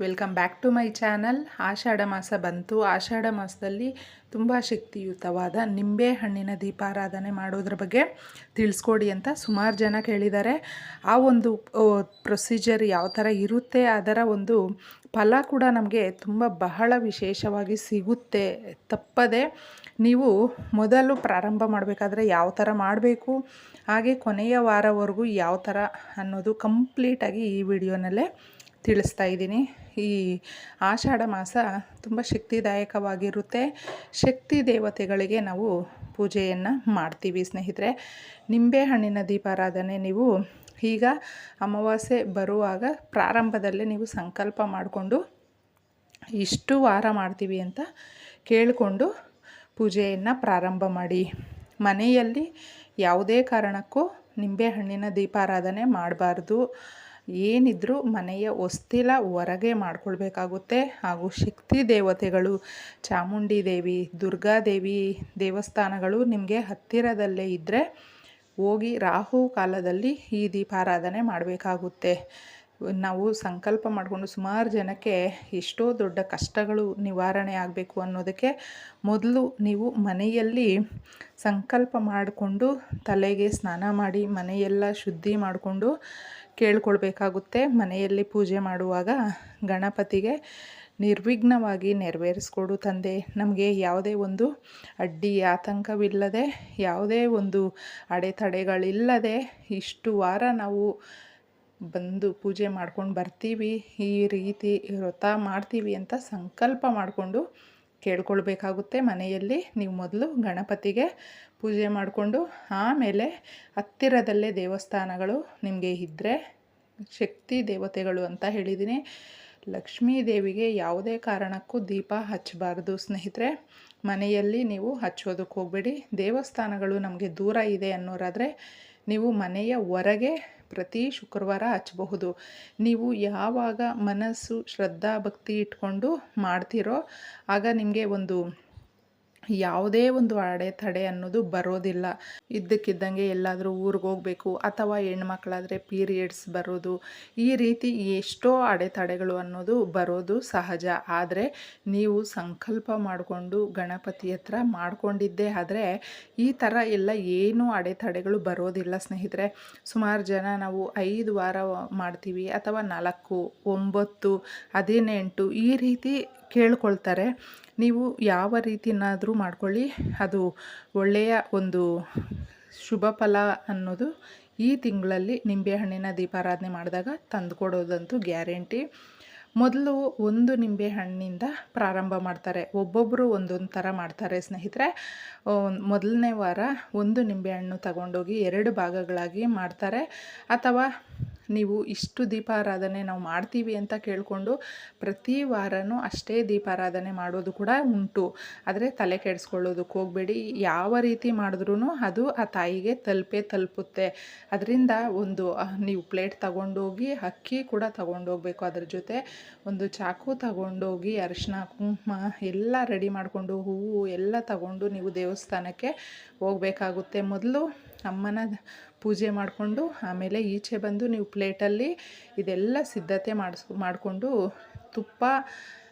Welcome back to my channel. ಆಷಾಢ ಮಾಸ ಬಂತು. ಆಷಾಢ ಮಾಸದಲ್ಲಿ ತುಂಬ ಶಕ್ತಿಯುತವಾದ ನಿಂಬೆ ಹಣ್ಣಿನ ದೀಪಾರಾಧನೆ ಮಾಡೋದ್ರ ಬಗ್ಗೆ ತಿಳಿಸ್ಕೊಡಿ ಅಂತ ಸುಮಾರು ಜನ ಕೇಳಿದ್ದಾರೆ ಆ ಒಂದು ಪ್ರೊಸೀಜರ್ ಯಾವ ಥರ ಇರುತ್ತೆ, ಅದರ ಒಂದು ಫಲ ಕೂಡ ನಮಗೆ ತುಂಬ ಬಹಳ ವಿಶೇಷವಾಗಿ ಸಿಗುತ್ತೆ. ತಪ್ಪದೆ ನೀವು ಮೊದಲು ಪ್ರಾರಂಭ ಮಾಡಬೇಕಾದ್ರೆ ಯಾವ ಥರ ಮಾಡಬೇಕು, ಹಾಗೆ ಕೊನೆಯ ವಾರವರೆಗೂ ಯಾವ ಥರ ಅನ್ನೋದು ಕಂಪ್ಲೀಟಾಗಿ ಈ ವಿಡಿಯೋನಲ್ಲೇ ತಿಳಿಸ್ತಾ ಇದ್ದೀನಿ. ಈ ಆಷಾಢ ಮಾಸ ತುಂಬ ಶಕ್ತಿದಾಯಕವಾಗಿರುತ್ತೆ. ಶಕ್ತಿ ದೇವತೆಗಳಿಗೆ ನಾವು ಪೂಜೆಯನ್ನು ಮಾಡ್ತೀವಿ ಸ್ನೇಹಿತರೆ. ನಿಂಬೆಹಣ್ಣಿನ ದೀಪಾರಾಧನೆ ನೀವು ಈಗ ಅಮಾವಾಸ್ಯೆ ಬರುವಾಗ ಪ್ರಾರಂಭದಲ್ಲೇ ನೀವು ಸಂಕಲ್ಪ ಮಾಡಿಕೊಂಡು ಇಷ್ಟು ವಾರ ಮಾಡ್ತೀವಿ ಅಂತ ಕೇಳಿಕೊಂಡು ಪೂಜೆಯನ್ನು ಪ್ರಾರಂಭ ಮಾಡಿ. ಮನೆಯಲ್ಲಿ ಯಾವುದೇ ಕಾರಣಕ್ಕೂ ನಿಂಬೆಹಣ್ಣಿನ ದೀಪಾರಾಧನೆ ಮಾಡಬಾರ್ದು. ಏನಿದ್ರೂ ಮನೆಯ ಹೊಸ್ತಿಲ ಹೊರಗೆ ಮಾಡಿಕೊಳ್ಬೇಕಾಗುತ್ತೆ. ಹಾಗೂ ಶಕ್ತಿ ದೇವತೆಗಳು, ಚಾಮುಂಡಿ ದೇವಿ ದುರ್ಗಾದೇವಿ ದೇವಸ್ಥಾನಗಳು ನಿಮಗೆ ಹತ್ತಿರದಲ್ಲೇ ಇದ್ದರೆ ಹೋಗಿ ರಾಹು ಕಾಲದಲ್ಲಿ ಈ ದೀಪಾರಾಧನೆ ಮಾಡಬೇಕಾಗುತ್ತೆ. ನಾವು ಸಂಕಲ್ಪ ಮಾಡಿಕೊಂಡು ಸುಮಾರು ಜನಕ್ಕೆ ಎಷ್ಟೋ ದೊಡ್ಡ ಕಷ್ಟಗಳು ನಿವಾರಣೆ ಆಗಬೇಕು ಅನ್ನೋದಕ್ಕೆ ಮೊದಲು ನೀವು ಮನೆಯಲ್ಲಿ ಸಂಕಲ್ಪ ಮಾಡಿಕೊಂಡು ತಲೆಗೆ ಸ್ನಾನ ಮಾಡಿ ಮನೆಯೆಲ್ಲ ಶುದ್ಧಿ ಮಾಡಿಕೊಂಡು ಕೇಳ್ಕೊಳ್ಬೇಕಾಗುತ್ತೆ. ಮನೆಯಲ್ಲಿ ಪೂಜೆ ಮಾಡುವಾಗ ಗಣಪತಿಗೆ ನಿರ್ವಿಘ್ನವಾಗಿ ನೆರವೇರಿಸ್ಕೊಡು ತಂದೆ. ನಮಗೆ ಯಾವುದೇ ಒಂದು ಅಡ್ಡಿ ಆತಂಕವಿಲ್ಲದೆ, ಯಾವುದೇ ಒಂದು ಅಡೆತಡೆಗಳಿಲ್ಲದೆ ಇಷ್ಟು ವಾರ ನಾವು ಬಂದು ಪೂಜೆ ಮಾಡ್ಕೊಂಡು ಬರ್ತೀವಿ, ಈ ರೀತಿ ವ್ರತ ಮಾಡ್ತೀವಿ ಅಂತ ಸಂಕಲ್ಪ ಮಾಡಿಕೊಂಡು ಕೇಳ್ಕೊಳ್ಬೇಕಾಗುತ್ತೆ ಮನೆಯಲ್ಲಿ. ನೀವು ಮೊದಲು ಗಣಪತಿಗೆ ಪೂಜೆ ಮಾಡಿಕೊಂಡು ಆಮೇಲೆ ಹತ್ತಿರದಲ್ಲೇ ದೇವಸ್ಥಾನಗಳು ನಿಮಗೆ ಇದ್ದರೆ ಶಕ್ತಿ ದೇವತೆಗಳು ಅಂತ ಹೇಳಿದ್ದೀನಿ. ಲಕ್ಷ್ಮೀ ದೇವಿಗೆ ಯಾವುದೇ ಕಾರಣಕ್ಕೂ ದೀಪ ಹಚ್ಚಬಾರ್ದು ಸ್ನೇಹಿತರೆ. ಮನೆಯಲ್ಲಿ ನೀವು ಹಚ್ಚೋದಕ್ಕೆ ಹೋಗಬೇಡಿ. ದೇವಸ್ಥಾನಗಳು ನಮಗೆ ದೂರ ಇದೆ ಅನ್ನೋರಾದರೆ ನೀವು ಮನೆಯ ಹೊರಗೆ ಪ್ರತಿ ಶುಕ್ರವಾರ ಹಚ್ಚಬಹುದು. ನೀವು ಯಾವಾಗ ಮನಸ್ಸು ಶ್ರದ್ಧಾ ಭಕ್ತಿ ಇಟ್ಕೊಂಡು ಮಾಡ್ತೀರೋ ಆಗ ನಿಮಗೆ ಒಂದು ಯಾವುದೇ ಒಂದು ಅಡೆತಡೆ ಅನ್ನೋದು ಬರೋದಿಲ್ಲ. ಇದ್ದಕ್ಕಿದ್ದಂಗೆ ಎಲ್ಲಾದರೂ ಊರಿಗೆ ಹೋಗಬೇಕು ಅಥವಾ ಹೆಣ್ಮಕ್ಳಾದರೆ ಪೀರಿಯಡ್ಸ್ ಬರೋದು. ಈ ರೀತಿ ಎಷ್ಟೋ ಅಡೆತಡೆಗಳು ಅನ್ನೋದು ಬರೋದು ಸಹಜ. ಆದರೆ ನೀವು ಸಂಕಲ್ಪ ಮಾಡಿಕೊಂಡು ಗಣಪತಿ ಹತ್ರ ಮಾಡಿಕೊಂಡಿದ್ದೇ ಆದರೆ ಈ ಥರ ಎಲ್ಲ ಏನೂ ಅಡೆತಡೆಗಳು ಬರೋದಿಲ್ಲ ಸ್ನೇಹಿತರೆ. ಸುಮಾರು ಜನ ನಾವು ಐದು ವಾರ ಮಾಡ್ತೀವಿ ಅಥವಾ ನಾಲ್ಕು, ಒಂಬತ್ತು, ಹದಿನೆಂಟು ಈ ರೀತಿ ಕೇಳ್ಕೊಳ್ತಾರೆ. ನೀವು ಯಾವ ರೀತಿನಾದರೂ ಮಾಡ್ಕೊಳ್ಳಿ. ಅದು ಒಳ್ಳೆಯ ಒಂದು ಶುಭ ಫಲ ಅನ್ನೋದು ಈ ತಿಂಗಳಲ್ಲಿ ನಿಂಬೆಹಣ್ಣಿನ ದೀಪಾರಾಧನೆ ಮಾಡಿದಾಗ ತಂದುಕೊಡೋದಂತೂ ಗ್ಯಾರಂಟಿ. ಮೊದಲು ಒಂದು ನಿಂಬೆ ಹಣ್ಣಿಂದ ಪ್ರಾರಂಭ ಮಾಡ್ತಾರೆ. ಒಬ್ಬೊಬ್ಬರು ಒಂದೊಂದು ಥರ ಮಾಡ್ತಾರೆ ಸ್ನೇಹಿತರೆ. ಮೊದಲನೇ ವಾರ ಒಂದು ನಿಂಬೆಹಣ್ಣು ತಗೊಂಡೋಗಿ ಎರಡು ಭಾಗಗಳಾಗಿ ಮಾಡ್ತಾರೆ. ಅಥವಾ ನೀವು ಇಷ್ಟು ದೀಪಾರಾಧನೆ ನಾವು ಮಾಡ್ತೀವಿ ಅಂತ ಕೇಳಿಕೊಂಡು ಪ್ರತಿ ವಾರವೂ ಅಷ್ಟೇ ದೀಪಾರಾಧನೆ ಮಾಡೋದು ಕೂಡ ಉಂಟು. ಆದರೆ ತಲೆ ಕೆಡಿಸ್ಕೊಳ್ಳೋದಕ್ಕೆ ಹೋಗಬೇಡಿ. ಯಾವ ರೀತಿ ಮಾಡಿದ್ರೂ ಅದು ಆ ತಾಯಿಗೆ ತಲುಪೇ ತಲುಪುತ್ತೆ. ಅದರಿಂದ ಒಂದು ನೀವು ಪ್ಲೇಟ್ ತಗೊಂಡೋಗಿ, ಅಕ್ಕಿ ಕೂಡ ತಗೊಂಡೋಗ್ಬೇಕು ಅದ್ರ ಜೊತೆ. ಒಂದು ಚಾಕು ತಗೊಂಡೋಗಿ, ಅರಿಶಿನ, ಕುಂಕುಮ ಎಲ್ಲ ರೆಡಿ ಮಾಡಿಕೊಂಡು, ಹೂವು ಎಲ್ಲ ತಗೊಂಡು ನೀವು ದೇವಸ್ಥಾನಕ್ಕೆ ಹೋಗಬೇಕಾಗುತ್ತೆ. ಮೊದಲು ಅಮ್ಮನ ಪೂಜೆ ಮಾಡಿಕೊಂಡು ಆಮೇಲೆ ಈಚೆ ಬಂದು ನೀವು ಪ್ಲೇಟಲ್ಲಿ ಇದೆಲ್ಲ ಸಿದ್ಧತೆ ಮಾಡಿಸ್, ಮಾಡಿಕೊಂಡು ತುಪ್ಪ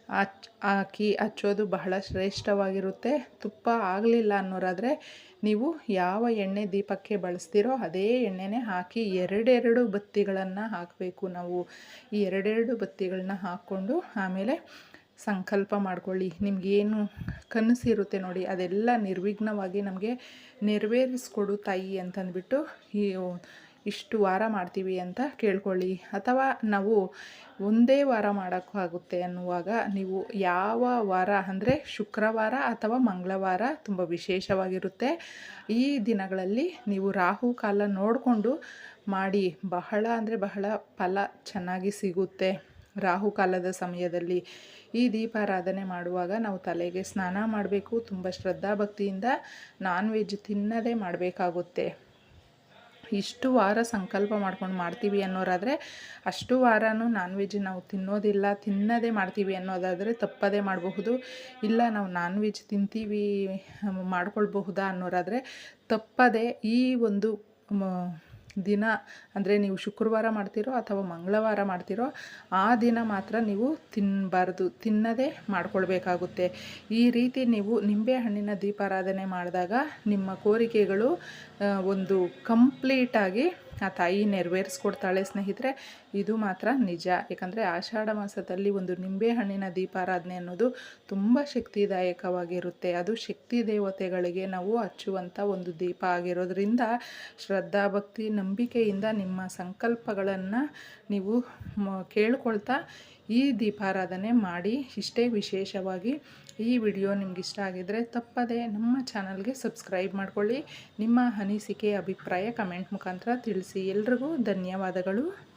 ಹಚ್ ಹಾಕಿ ಹಚ್ಚೋದು ಬಹಳ ಶ್ರೇಷ್ಠವಾಗಿರುತ್ತೆ. ತುಪ್ಪ ಆಗಲಿಲ್ಲ ಅನ್ನೋರಾದರೆ ನೀವು ಯಾವ ಎಣ್ಣೆ ದೀಪಕ್ಕೆ ಬಳಸ್ತೀರೋ ಅದೇ ಎಣ್ಣೆನೇ ಹಾಕಿ ಎರಡೆರಡು ಬತ್ತಿಗಳನ್ನು ಹಾಕಬೇಕು ನಾವು. ಈ ಎರಡೆರಡು ಬತ್ತಿಗಳನ್ನ ಹಾಕ್ಕೊಂಡು ಆಮೇಲೆ ಸಂಕಲ್ಪ ಮಾಡ್ಕೊಳ್ಳಿ. ನಿಮಗೇನು ಕನಸಿರುತ್ತೆ ನೋಡಿ, ಅದೆಲ್ಲ ನಿರ್ವಿಘ್ನವಾಗಿ ನಮಗೆ ನೆರವೇರಿಸ್ಕೊಡು ತಾಯಿ ಅಂತಂದ್ಬಿಟ್ಟು ಈ ಇಷ್ಟು ವಾರ ಮಾಡ್ತೀವಿ ಅಂತ ಕೇಳ್ಕೊಳ್ಳಿ. ಅಥವಾ ನಾವು ಒಂದೇ ವಾರ ಮಾಡೋಕ್ಕಾಗುತ್ತೆ ಅನ್ನುವಾಗ ನೀವು ಯಾವ ವಾರ ಅಂದರೆ ಶುಕ್ರವಾರ ಅಥವಾ ಮಂಗಳವಾರ ತುಂಬ ವಿಶೇಷವಾಗಿರುತ್ತೆ. ಈ ದಿನಗಳಲ್ಲಿ ನೀವು ರಾಹು ಕಾಲ ನೋಡಿಕೊಂಡು ಮಾಡಿ, ಬಹಳ ಅಂದರೆ ಬಹಳ ಫಲ ಚೆನ್ನಾಗಿ ಸಿಗುತ್ತೆ. ರಾಹುಕಾಲದ ಸಮಯದಲ್ಲಿ ಈ ದೀಪಾರಾಧನೆ ಮಾಡುವಾಗ ನಾವು ತಲೆಗೆ ಸ್ನಾನ ಮಾಡಬೇಕು. ತುಂಬ ಶ್ರದ್ಧಾಭಕ್ತಿಯಿಂದ ನಾನ್ ವೆಜ್ ತಿನ್ನದೇ ಮಾಡಬೇಕಾಗುತ್ತೆ. ಇಷ್ಟು ವಾರ ಸಂಕಲ್ಪ ಮಾಡ್ಕೊಂಡು ಮಾಡ್ತೀವಿ ಅನ್ನೋರಾದರೆ ಅಷ್ಟು ವಾರನೂ ನಾನ್ ವೆಜ್ ನಾವು ತಿನ್ನೋದಿಲ್ಲ, ತಿನ್ನದೇ ಮಾಡ್ತೀವಿ ಅನ್ನೋದಾದರೆ ತಪ್ಪದೇ ಮಾಡಬಹುದು. ಇಲ್ಲ, ನಾವು ನಾನ್ ವೆಜ್ ತಿಂತೀವಿ, ಮಾಡ್ಕೊಳ್ಬಹುದಾ ಅನ್ನೋರಾದರೆ ತಪ್ಪದೇ ಈ ಒಂದು ದಿನ ಅಂದರೆ ನೀವು ಶುಕ್ರವಾರ ಮಾಡ್ತೀರೋ ಅಥವಾ ಮಂಗಳವಾರ ಮಾಡ್ತೀರೋ ಆ ದಿನ ಮಾತ್ರ ನೀವು ತಿನ್ನಬಾರ್ದು ತಿನ್ನದೇ ಮಾಡಿಕೊಳ್ಬೇಕಾಗುತ್ತೆ. ಈ ರೀತಿ ನೀವು ನಿಂಬೆಹಣ್ಣಿನ ದೀಪಾರಾಧನೆ ಮಾಡಿದಾಗ ನಿಮ್ಮ ಕೋರಿಕೆಗಳು ಒಂದು ಕಂಪ್ಲೀಟಾಗಿ ಆ ತಾಯಿ ನೆರವೇರಿಸ್ಕೊಡ್ತಾಳೆ ಸ್ನೇಹಿತರೆ. ಇದು ಮಾತ್ರ ನಿಜ. ಯಾಕಂದರೆ ಆಷಾಢ ಮಾಸದಲ್ಲಿ ಒಂದು ನಿಂಬೆ ಹಣ್ಣಿನ ದೀಪಾರಾಧನೆ ಅನ್ನೋದು ತುಂಬ ಶಕ್ತಿದಾಯಕವಾಗಿರುತ್ತೆ. ಅದು ಶಕ್ತಿ ದೇವತೆಗಳಿಗೆ ನಾವು ಹಚ್ಚುವಂಥ ಒಂದು ದೀಪ ಆಗಿರೋದ್ರಿಂದ ಶ್ರದ್ಧಾಭಕ್ತಿ ನಂಬಿಕೆಯಿಂದ ನಿಮ್ಮ ಸಂಕಲ್ಪಗಳನ್ನು ನೀವು ಕೇಳ್ಕೊಳ್ತಾ ಈ ದೀಪಾರಾಧನೆ ಮಾಡಿ ಇಷ್ಟೇ ವಿಶೇಷವಾಗಿ ಈ ವಿಡಿಯೋ ನಿಮ್ಗೆ ಇಷ್ಟ ಆಗಿದ್ದರೆ ತಪ್ಪದೆ ನಮ್ಮ ಚಾನಲ್ಗೆ ಸಬ್ಸ್ಕ್ರೈಬ್ ಮಾಡಿಕೊಳ್ಳಿ. ನಿಮ್ಮ ಅನಿಸಿಕೆ, ಅಭಿಪ್ರಾಯ ಕಮೆಂಟ್ ಮುಖಾಂತರ ತಿಳಿಸಿ. ಎಲ್ರಿಗೂ ಧನ್ಯವಾದಗಳು.